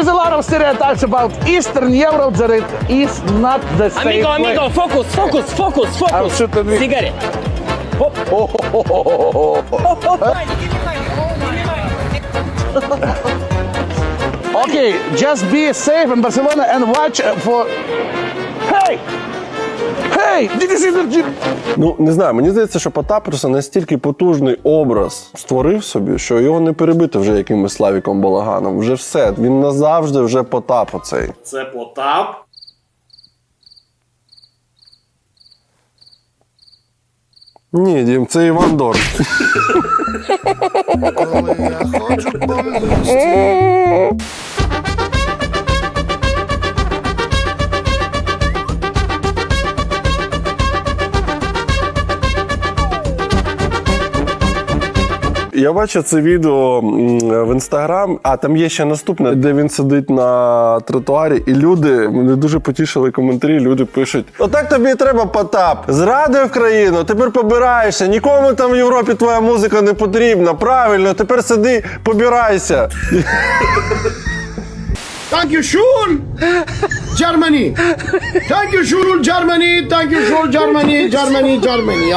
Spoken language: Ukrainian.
is a lot of stereotypes about Eastern Europe that it is not the same Amigo, amigo, focus, focus, focus, I'm focus. shooting me. Cigarette. Okay, just be safe in Barcelona and watch for. Hey! Hey! Did you see? Ну не знаю, мені здається, що Потап просто настільки потужний образ створив собі, що його не перебити вже якимось Славіком Балаганом. Вже все. Він назавжди вже Потап оцей. Це Потап. Ні, Дім, це Іван Дор. Коли я ходжу по Я бачив це відео в інстаграм, а там є ще наступне, де він сидить на тротуарі, і люди мене дуже потішили коментарі. Люди пишуть: Отак тобі треба Потап. Зрадив країну, тепер побираєшся. Нікому там в Європі твоя музика не потрібна. Правильно, тепер сиди, побирайся. Thank you, Schul! Germany! Thank you, Schul, Germany! Thank you, Schul, Germany, Germany, Germany!